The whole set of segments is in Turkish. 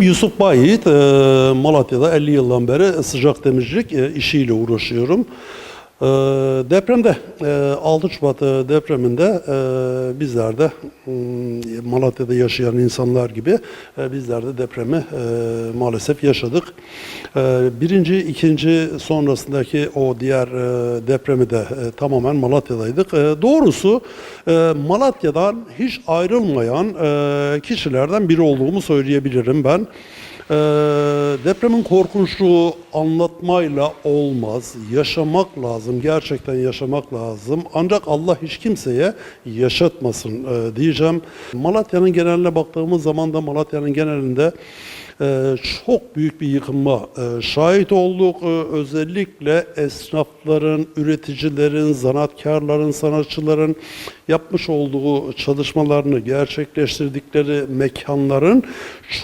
Yusuf Bayit, e, Malatya'da 50 yıldan beri sıcak demircilik e, işiyle uğraşıyorum. E, Depremde, e, 6 Şubat e, depreminde e, bizler de m, Malatya'da yaşayan insanlar gibi e, bizler de depremi e, maalesef yaşadık. E, Birinci, ikinci sonrasındaki o diğer e, depremi de e, tamamen Malatya'daydık. E, Doğrusu e, Malatya'dan hiç ayrılmayan e, kişilerden biri olduğumu söyleyebilirim ben. Ee, depremin korkunçluğu anlatmayla olmaz. Yaşamak lazım. Gerçekten yaşamak lazım. Ancak Allah hiç kimseye yaşatmasın e, diyeceğim. Malatya'nın geneline baktığımız zaman da Malatya'nın genelinde e, çok büyük bir yıkıma e, şahit olduk. E, özellikle esnafların, üreticilerin, zanatkarların, sanatçıların yapmış olduğu çalışmalarını gerçekleştirdikleri mekanların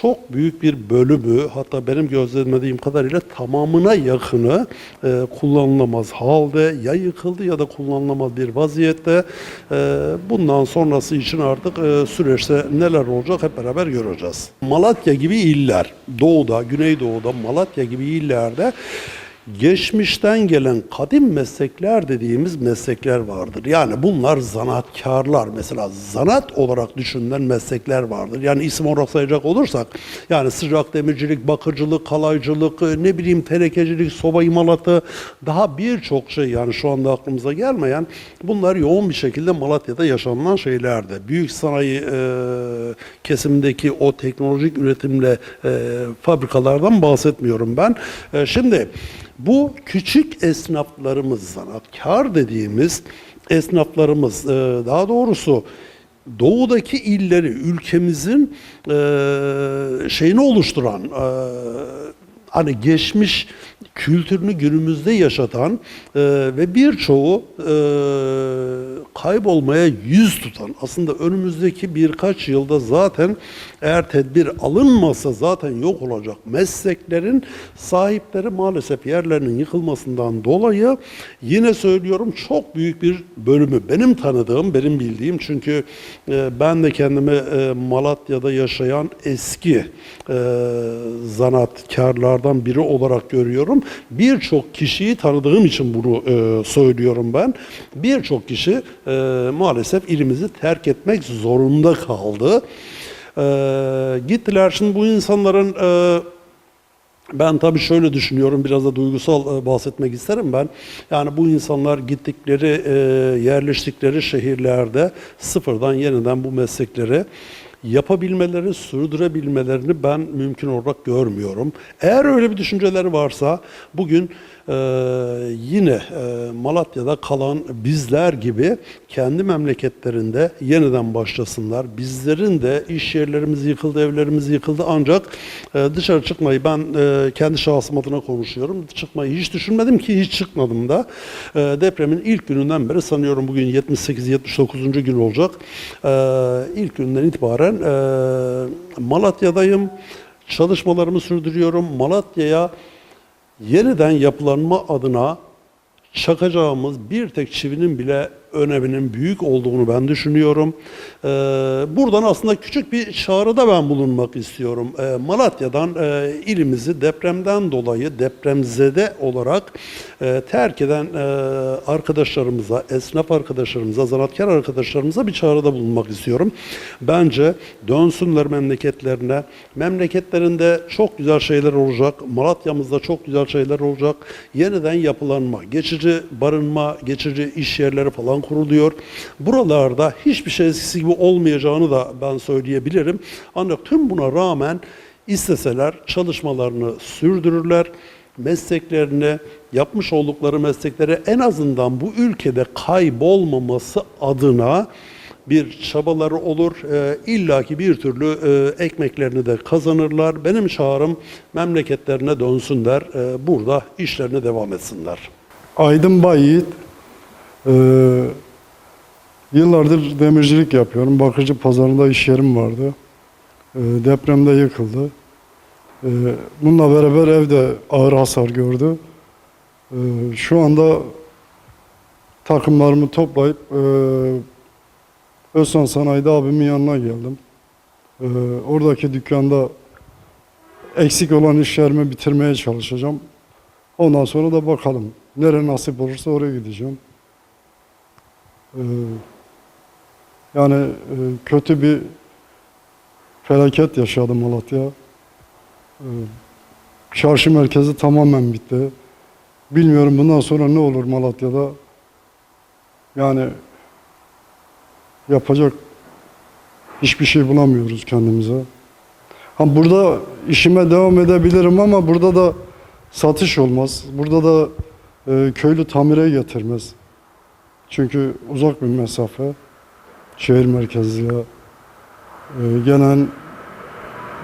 çok büyük bir bölümü hatta benim gözlemlediğim kadarıyla tamamına yakını e, kullanılamaz halde ya yıkıldı ya da kullanılamaz bir vaziyette. E, bundan sonrası için artık e, süreçte neler olacak hep beraber göreceğiz. Malatya gibi iller, doğuda, güneydoğuda Malatya gibi illerde geçmişten gelen kadim meslekler dediğimiz meslekler vardır. Yani bunlar zanaatkarlar. Mesela zanaat olarak düşünülen meslekler vardır. Yani isim olarak sayacak olursak yani sıcak demircilik, bakırcılık, kalaycılık, ne bileyim tenekecilik, soba imalatı daha birçok şey yani şu anda aklımıza gelmeyen bunlar yoğun bir şekilde Malatya'da yaşanılan şeylerdi. Büyük sanayi e, kesimindeki o teknolojik üretimle e, fabrikalardan bahsetmiyorum ben. E, şimdi bu küçük esnaflarımız, zanatkar dediğimiz esnaflarımız, e, daha doğrusu doğudaki illeri, ülkemizin e, şeyini oluşturan, e, hani geçmiş kültürünü günümüzde yaşatan ve birçoğu kaybolmaya yüz tutan aslında önümüzdeki birkaç yılda zaten eğer tedbir alınmasa zaten yok olacak mesleklerin sahipleri maalesef yerlerinin yıkılmasından dolayı yine söylüyorum çok büyük bir bölümü benim tanıdığım benim bildiğim çünkü e, ben de kendimi e, Malatya'da yaşayan eski e, zanaatkarlardan biri olarak görüyorum. Birçok kişiyi tanıdığım için bunu söylüyorum ben. Birçok kişi e, maalesef ilimizi terk etmek zorunda kaldı. E, gittiler. Şimdi bu insanların e, ben tabii şöyle düşünüyorum, biraz da duygusal e, bahsetmek isterim ben. Yani bu insanlar gittikleri, e, yerleştikleri şehirlerde sıfırdan yeniden bu meslekleri yapabilmeleri, sürdürebilmelerini ben mümkün olarak görmüyorum. Eğer öyle bir düşünceleri varsa bugün e, yine e, Malatya'da kalan bizler gibi kendi memleketlerinde yeniden başlasınlar. Bizlerin de iş yerlerimiz yıkıldı, evlerimiz yıkıldı ancak e, dışarı çıkmayı ben e, kendi şahsım adına konuşuyorum. Çıkmayı hiç düşünmedim ki hiç çıkmadım da. E, depremin ilk gününden beri sanıyorum bugün 78-79. gün olacak. E, ilk günden itibaren e, Malatya'dayım. Çalışmalarımı sürdürüyorum. Malatya'ya yeniden yapılanma adına çakacağımız bir tek çivinin bile öneminin büyük olduğunu ben düşünüyorum. Ee, buradan aslında küçük bir çağrıda ben bulunmak istiyorum. Ee, Malatya'dan e, ilimizi depremden dolayı depremzede olarak e, terk eden e, arkadaşlarımıza, esnaf arkadaşlarımıza, zanatkar arkadaşlarımıza bir çağrıda bulunmak istiyorum. Bence dönsünler memleketlerine. Memleketlerinde çok güzel şeyler olacak. Malatya'mızda çok güzel şeyler olacak. Yeniden yapılanma, geçici barınma, geçici iş yerleri falan kuruluyor. Buralarda hiçbir şey eskisi gibi olmayacağını da ben söyleyebilirim. Ancak tüm buna rağmen isteseler çalışmalarını sürdürürler. Mesleklerini, yapmış oldukları meslekleri en azından bu ülkede kaybolmaması adına bir çabaları olur. E, İlla ki bir türlü e, ekmeklerini de kazanırlar. Benim çağrım memleketlerine dönsünler. E, burada işlerine devam etsinler. Aydın Bayyiğit. Ee, yıllardır demircilik yapıyorum. Bakırcı pazarında iş yerim vardı. Ee, depremde yıkıldı. Ee, bununla beraber evde ağır hasar gördü. Ee, şu anda takımlarımı toplayıp e, Özsan Sanayi'de abimin yanına geldim. Ee, oradaki dükkanda eksik olan işlerimi bitirmeye çalışacağım. Ondan sonra da bakalım. Nere nasip olursa oraya gideceğim. Ee, yani e, kötü bir felaket yaşadı Malatya. Ee, çarşı merkezi tamamen bitti. Bilmiyorum bundan sonra ne olur Malatya'da. Yani yapacak hiçbir şey bulamıyoruz kendimize. Ha burada işime devam edebilirim ama burada da satış olmaz. Burada da e, köylü tamire getirmez. Çünkü uzak bir mesafe. Şehir merkeziye. E, gelen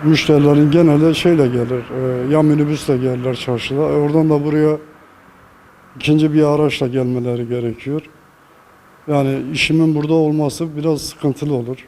müşterilerin genelde şeyle gelir. e, ya minibüsle gelirler çarşıda. E, oradan da buraya ikinci bir araçla gelmeleri gerekiyor. Yani işimin burada olması biraz sıkıntılı olur.